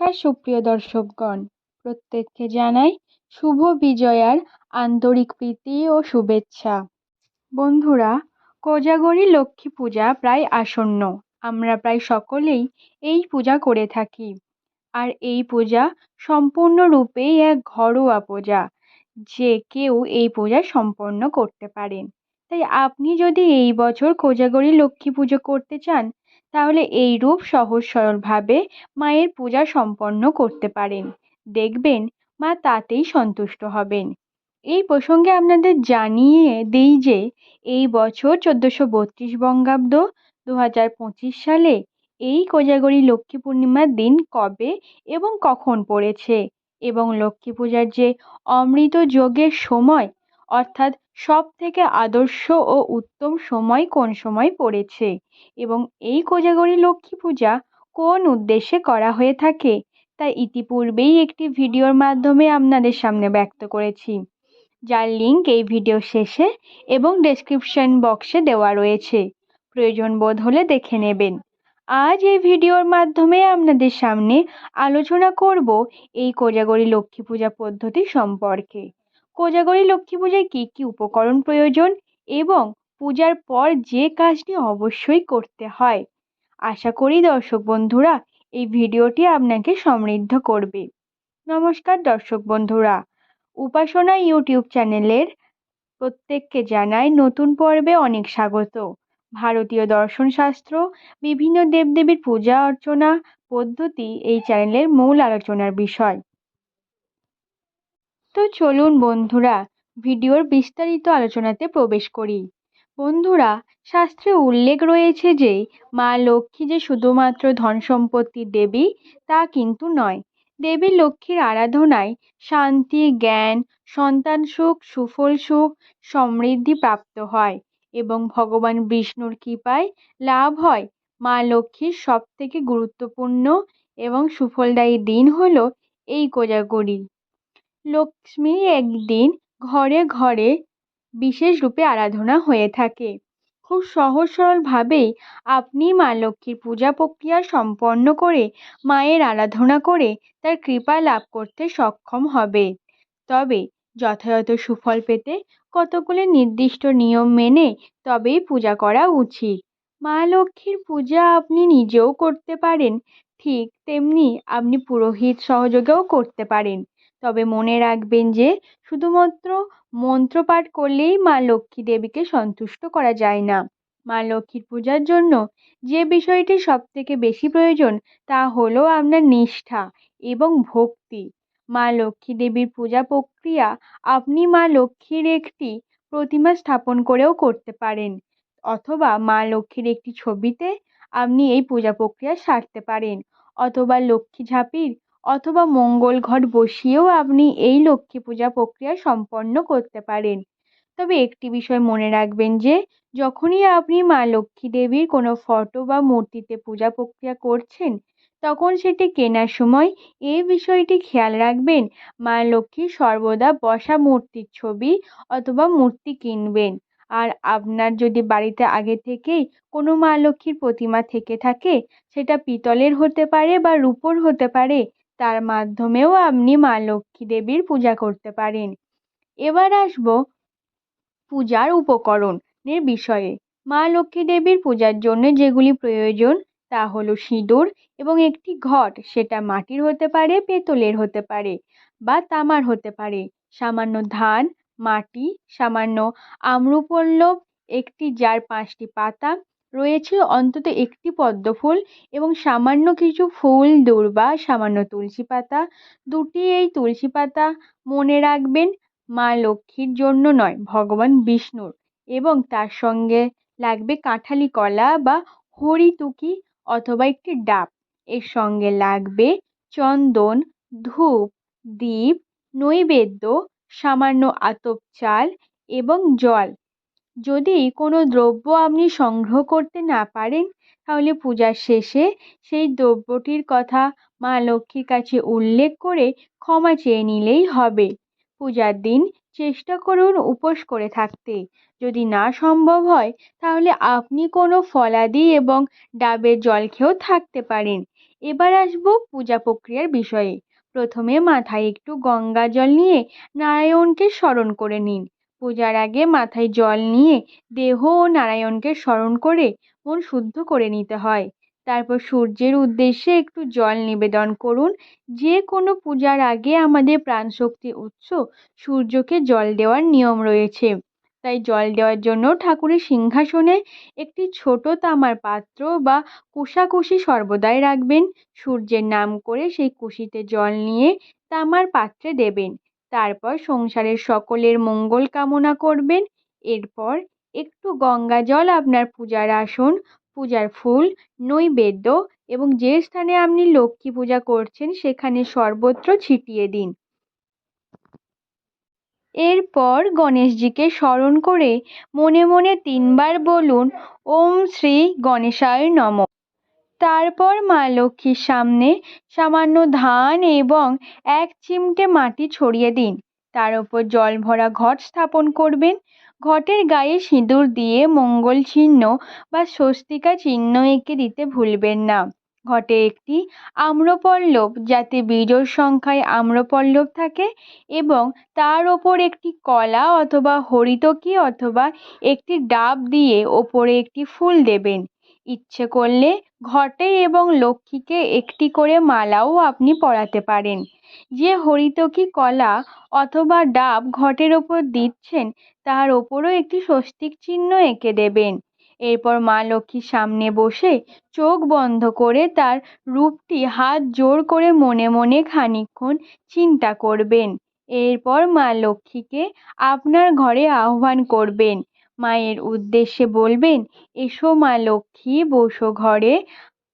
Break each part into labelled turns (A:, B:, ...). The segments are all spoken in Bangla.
A: নমস্কার সুপ্রিয় দর্শকগণ, প্রত্যেককে জানাই শুভ বিজয়ার আন্তরিক প্রীতি ও শুভেচ্ছা। বন্ধুরা, কোজাগরী লক্ষ্মী পূজা প্রায় আসন্ন। আমরা প্রায় সকলেই এই পূজা করে থাকি। আর এই পূজা সম্পূর্ণরূপেই এক ঘরোয়া পূজা, যে কেউ এই পূজা সম্পন্ন করতে পারেন। তাই আপনি যদি এই বছর কোজাগরী লক্ষ্মী পুজো করতে চান তাহলে এই রূপ সহজ সরলভাবে মায়ের পূজা সম্পন্ন করতে পারেন। দেখবেন মা তাতেই সন্তুষ্ট হবেন। এই প্রসঙ্গে আপনাদের জানিয়ে দিই যে, এই বছর চোদ্দোশো বত্রিশ বঙ্গাব্দ দু হাজার পঁচিশ সালে এই কোজাগরী লক্ষ্মী পূর্ণিমার দিন কবে এবং কখন পড়েছে? এবং লক্ষ্মী পূজার যে অমৃত যোগের সময়, অর্থাৎ সব থেকে আদর্শ ও উত্তম সময় কোন সময় পড়েছে? এবং এই কোজাগরী লক্ষ্মী পূজা কোন উদ্দেশ্যে করা হয়ে থাকে? তা ইতিপূর্বেই একটি ভিডিওর মাধ্যমে আপনাদের সামনে ব্যক্ত করেছি। যার লিঙ্ক এই ভিডিও শেষে এবং ডেসক্রিপশন বক্সে দেওয়া রয়েছে। প্রয়োজন বোধ হলে দেখে নেবেন। আজ এই ভিডিওর মাধ্যমে আপনাদের সামনে আলোচনা করব এই কোজাগরী লক্ষ্মী পূজা পদ্ধতি সম্পর্কে। কোজাগরী লক্ষ্মী পূজায় কী কী উপকরণ প্রয়োজন এবং পূজার পর যে কাজটি অবশ্যই করতে হয়? আশা করি দর্শক বন্ধুরা, এই ভিডিওটি আপনাকে সমৃদ্ধ করবে। নমস্কার দর্শক বন্ধুরা। উপাসনা ইউটিউব চ্যানেলের প্রত্যেককে জানাই নতুন পর্বে অনেক স্বাগত। ভারতীয় দর্শনশাস্ত্র বিভিন্ন দেবদেবীর পূজা অর্চনা পদ্ধতি এই চ্যানেলের মূল আলোচনার বিষয়। তো চলুন বন্ধুরা, ভিডিওর বিস্তারিত আলোচনাতে প্রবেশ করি। বন্ধুরা, শাস্ত্রে উল্লেখ রয়েছে যে, মা লক্ষ্মী যে শুধুমাত্র ধন সম্পত্তির দেবী, তা কিন্তু নয়। দেবী লক্ষ্মীর আরাধনায় শান্তি, জ্ঞান, সন্তান সুখ, সুফল সুখ, সমৃদ্ধি প্রাপ্ত হয় এবং ভগবান বিষ্ণুর কৃপায় লাভ হয়। মা লক্ষ্মীর সব থেকে গুরুত্বপূর্ণ এবং সুফলদায়ী দিন হল এই কোজাগরী। লক্ষ্মী একদিন ঘরে ঘরে বিশেষ রূপে আরাধনা হয়ে থাকে। খুব সহজ সরলভাবেই আপনি মা লক্ষ্মীর পূজা প্রক্রিয়া সম্পন্ন করে মায়ের আরাধনা করে তার কৃপা লাভ করতে সক্ষম হবে। তবে যথাযথ সুফল পেতে কতগুলি নির্দিষ্ট নিয়ম মেনে তবেই পূজা করা উচিত। মা লক্ষ্মীর পূজা আপনি নিজেও করতে পারেন, ঠিক তেমনি আপনি পুরোহিত সহযোগেও করতে পারেন। তবে মনে রাখবেন যে, শুধুমাত্র মন্ত্রপাঠ করলেই মা লক্ষ্মী দেবীকে সন্তুষ্ট করা যায় না। মা লক্ষ্মীর পূজার জন্য যে বিষয়টি সব থেকে বেশি প্রয়োজন তা হলো আপনার নিষ্ঠা এবং ভক্তি। মা লক্ষ্মী দেবীর পূজা প্রক্রিয়া আপনি মা লক্ষ্মীর একটি প্রতিমা স্থাপন করেও করতে পারেন। অথবা মা লক্ষ্মীর একটি ছবিতে আপনি এই পূজা প্রক্রিয়া সারতে পারেন। অথবা লক্ষ্মী ঝাঁপির অথবা মঙ্গল ঘট বসিয়েও আপনি এই লক্ষ্মী পূজা প্রক্রিয়া সম্পন্ন করতে পারেন। তবে একটি বিষয় মনে রাখবেন যে, যখনই আপনি মা লক্ষ্মী দেবীর কোনো ফটো বা মূর্তিতে পূজা প্রক্রিয়া করছেন, তখন সেটি কেনার সময় এই বিষয়টি খেয়াল রাখবেন, মা লক্ষ্মী সর্বদা বসা মূর্তির ছবি অথবা মূর্তি কিনবেন। আর আপনার যদি বাড়িতে আগে থেকেই কোনো মা লক্ষ্মীর প্রতিমা থেকে থাকে, সেটা পিতলের হতে পারে বা রূপোর হতে পারে তার মাধ্যমেও আপনি মা লক্ষ্মী দেবীর পূজা করতে পারেন। এবার আসব পূজার উপকরণের বিষয়ে। মা লক্ষ্মী দেবীর পূজার জন্য যেগুলি প্রয়োজন তা হলো সিঁদুর এবং একটি ঘট। সেটা মাটির হতে পারে, পেতলের হতে পারে বা তামার হতে পারে। সামান্য ধান, মাটি, সামান্য আম্রপল্লব, একটি যার পাঁচটি পাতা রয়েছে অন্তত একটি পদ্ম ফুল এবং সামান্য কিছু ফুল, দূর্বা, সামান্য তুলসী পাতা। দুটি এই তুলসী পাতা মনে রাখবেন মা লক্ষ্মীর জন্য নয়, ভগবান বিষ্ণুর। এবং তার সঙ্গে লাগবে কাঁঠালি কলা বা হরিতুকি অথবা একটি ডাব। এর সঙ্গে লাগবে চন্দন, ধূপ দ্বীপ নৈবেদ্য, সামান্য আতপ চাল এবং জল। যদি কোনো দ্রব্য আপনি সংগ্রহ করতে না পারেন, তাহলে পূজার শেষে সেই দ্রব্যটির কথা মা লক্ষ্মীর কাছে উল্লেখ করে ক্ষমা চেয়ে নিলেই হবে। পূজার দিন চেষ্টা করুন উপোস করে থাকতে। যদি না সম্ভব হয়, তাহলে আপনি কোনো ফলাদি এবং ডাবের জল খেয়েও থাকতে পারেন। এবার আসব পূজা প্রক্রিয়ার বিষয়ে। প্রথমে মাথায় একটু গঙ্গা জল নিয়ে নারায়ণকে স্মরণ করে নিন। পূজার আগে মাথায় জল নিয়ে দেহ ও নারায়ণকে স্মরণ করে মন শুদ্ধ করে নিতে হয়। তারপর সূর্যের উদ্দেশ্যে একটু জল নিবেদন করুন। যে কোনো পূজার আগে আমাদের প্রাণশক্তি উৎস সূর্যকে জল দেওয়ার নিয়ম রয়েছে। তাই জল দেওয়ার জন্য ঠাকুরের সিংহাসনে একটি ছোট তামার পাত্র বা কুশাকুশি সর্বদাই রাখবেন। সূর্যের নাম করে সেই কুশিতে জল নিয়ে তামার পাত্রে দেবেন। তারপর সংসারের সকলের মঙ্গল কামনা করবেন। এরপর একটু গঙ্গা জল, আপনার পূজার আসন, পূজার ফুল, নৈবেদ্য এবং যে স্থানে আপনি লক্ষ্মী পূজা করছেন সেখানে সর্বত্র ছিটিয়ে দিন। এরপর গণেশজিকে স্মরণ করে মনে মনে তিনবার বলুন, ওম শ্রী গণেশায় নম। তারপর মা লক্ষ্মীর সামনে সামান্য ধান এবং এক চিমটে মাটি ছড়িয়ে দিন। তার ওপর জল ভরা ঘট স্থাপন করবেন। ঘটের গায়ে সিঁদুর দিয়ে মঙ্গল চিহ্ন বা স্বস্তিকা চিহ্ন এঁকে দিতে ভুলবেন না। ঘটে একটি আম্রপল্লব, যাতে বিজোড় সংখ্যায় আম্রপল্লব থাকে এবং তার ওপর একটি কলা অথবা হরিতকি অথবা একটি ডাব দিয়ে ওপরে একটি ফুল দেবেন। ইচ্ছে করলে ঘটে এবং লক্ষ্মীকে একটি করে মালাও আপনি পরাতে পারেন। যে হরিতকি কলা অথবা ডাব ঘটের ওপর দিচ্ছেন, তার ওপরও একটি স্বস্তিক চিহ্ন এঁকে দেবেন। এরপর মা লক্ষ্মীর সামনে বসে চোখ বন্ধ করে তার রূপটি হাত জোর করে মনে মনে খানিকক্ষণ চিন্তা করবেন। এরপর মা লক্ষ্মীকে আপনার ঘরে আহ্বান করবেন মায়ের উদ্দেশ্যে বলবেন, এসো মা লক্ষ্মী, বসো ঘরে।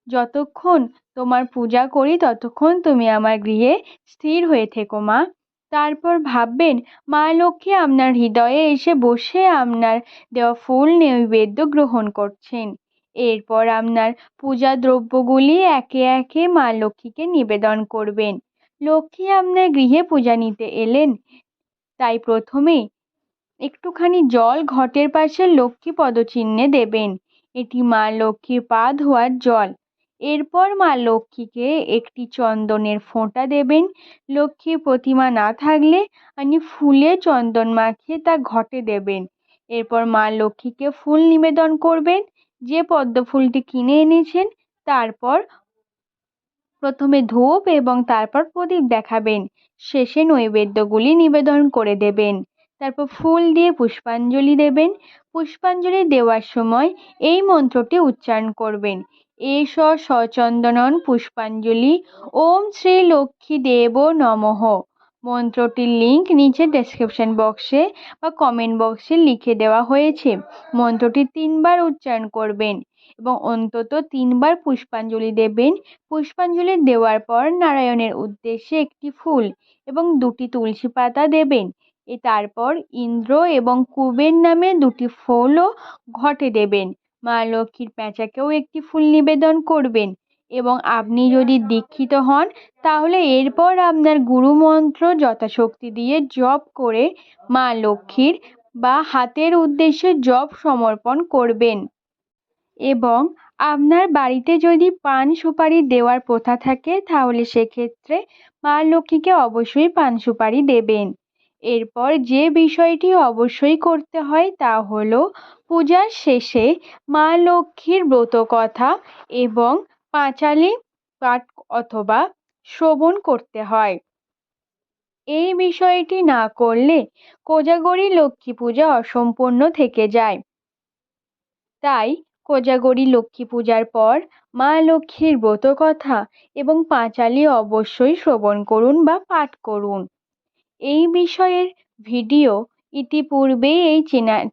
A: যতক্ষণ তোমার পূজা করি, ততক্ষণ তুমি আমার গৃহে স্থির হয়ে থেকো মা। তারপর ভাববেন, মা লক্ষ্মী আপনার হৃদয়ে এসে বসে আপনার দেওয়া ফুল নৈবেদ্য গ্রহণ করছেন। এরপর আপনার পূজা দ্রব্যগুলি একে একে মা লক্ষ্মীকে নিবেদন করবেন। লক্ষ্মী আপনার গৃহে পূজা নিতে এলেন। তাই প্রথমে একটুখানি জল ঘটের পাশে লক্ষ্মী পদচিহ্নে দেবেন। এটি মা লক্ষ্মীর পা ধোয়ার জল। এরপর মা লক্ষ্মীকে একটি চন্দনের ফোঁটা দেবেন। লক্ষ্মীর প্রতিমা না থাকলে আপনি ফুলে চন্দন মাখিয়ে তা ঘটে দেবেন। এরপর মা লক্ষ্মীকে ফুল নিবেদন করবেন। যে পদ্ম ফুলটি কিনে এনেছেন, তারপর প্রথমে ধূপ এবং তারপর প্রদীপ দেখাবেন। শেষে নৈবেদ্যগুলি নিবেদন করে দেবেন। তারপর ফুল দিয়ে পুষ্পাঞ্জলি দেবেন। পুষ্পাঞ্জলি দেওয়ার সময় এই মন্ত্রটি উচ্চারণ করবেন। এষ সচন্দনন পুষ্পাঞ্জলি, ওম শ্রী লক্ষ্মী দেব নমঃ। মন্ত্রটির লিঙ্ক নিচে ডেসক্রিপশন বক্সে বা কমেন্ট বক্সে লিখে দেওয়া হয়েছে। মন্ত্রটি তিনবার উচ্চারণ করবেন এবং অন্তত তিনবার পুষ্পাঞ্জলি দেবেন। পুষ্পাঞ্জলি দেওয়ার পর নারায়ণের উদ্দেশ্যে একটি ফুল এবং দুটি তুলসী পাতা দেবেন। তারপর ইন্দ্র এবং কুবের নামে দুটি ফুলও ঘটে দেবেন। মা লক্ষ্মীর প্যাঁচাকেও একটি ফুল নিবেদন করবেন এবং আপনি যদি দীক্ষিত হন, তাহলে এরপর আপনার গুরু মন্ত্র যথাশক্তি দিয়ে জপ করে মা লক্ষ্মীর বা হাতের উদ্দেশ্যে জপ সমর্পণ করবেন। এবং আপনার বাড়িতে যদি পান সুপারি দেওয়ার প্রথা থাকে, তাহলে সেক্ষেত্রে মা লক্ষ্মীকে অবশ্যই পান সুপারি দেবেন। এরপর যে বিষয়টি অবশ্যই করতে হয় তা হল পূজার শেষে মা লক্ষ্মীর ব্রত কথা এবং পাঁচালী পাঠ অথবা শ্রবণ করতে হয়। এই বিষয়টি না করলে কোজাগরী লক্ষ্মী পূজা অসম্পূর্ণ থেকে যায়। তাই কোজাগরী লক্ষ্মী পূজার পর মা লক্ষ্মীর ব্রত কথা এবং পাঁচালী অবশ্যই শ্রবণ করুন বা পাঠ করুন। এই বিষয়ের ভিডিও ইতিপূর্বেই এই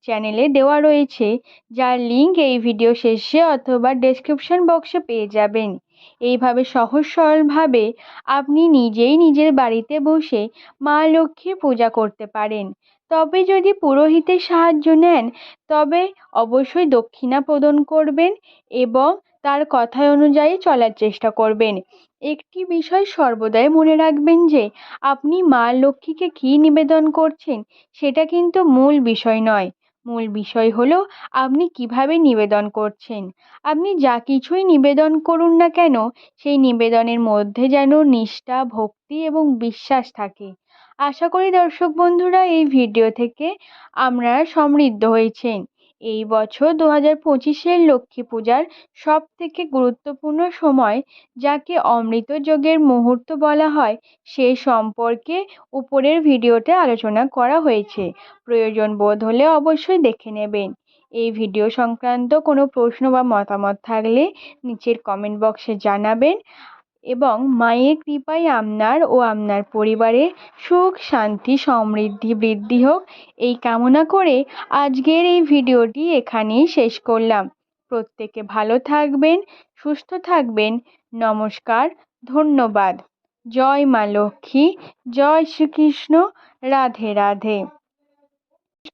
A: চ্যানেলে দেওয়া রয়েছে, যার লিঙ্ক এই ভিডিও শেষে অথবা ডেসক্রিপশন বক্সে পেয়ে যাবেন। এইভাবে সহজ সরলভাবে আপনি নিজেই নিজের বাড়িতে বসে মা লক্ষ্মীর পূজা করতে পারেন। তবে যদি পুরোহিতের সাহায্য নেন, তবে অবশ্যই দক্ষিণা প্রদান করবেন এবং তার কথা অনুযায়ী চলার চেষ্টা করবেন। একটি বিষয় সর্বদাই মনে রাখবেন যে, আপনি মা লক্ষ্মীকে কী নিবেদন করছেন সেটা কিন্তু মূল বিষয় নয়। মূল বিষয় হলো আপনি কীভাবে নিবেদন করছেন। আপনি যা কিছুই নিবেদন করুন না কেন, সেই নিবেদনের মধ্যে যেন নিষ্ঠা, ভক্তি এবং বিশ্বাস থাকে। আশা করি দর্শক বন্ধুরা, এই ভিডিও থেকে আপনারা সমৃদ্ধ হয়েছেন। এই বছর দু হাজার পঁচিশের লক্ষ্মী পূজার সব থেকে গুরুত্বপূর্ণ সময়, যাকে অমৃত যোগের মুহূর্ত বলা হয়, সে সম্পর্কে উপরের ভিডিওতে আলোচনা করা হয়েছে। প্রয়োজন বোধ হলে অবশ্যই দেখে নেবেন। এই ভিডিও সংক্রান্ত কোনো প্রশ্ন বা মতামত থাকলে নিচের কমেন্ট বক্সে জানাবেন। এবং মায়ের কৃপায় আপনার ও আপনার পরিবারে সুখ, শান্তি, সমৃদ্ধি, বৃদ্ধি হোক। এই কামনা করে আজকের এই ভিডিওটি এখানেই শেষ করলাম। প্রত্যেকে ভালো থাকবেন, সুস্থ থাকবেন। নমস্কার, ধন্যবাদ। জয় মা লক্ষ্মী, জয় শ্রীকৃষ্ণ। রাধে রাধে।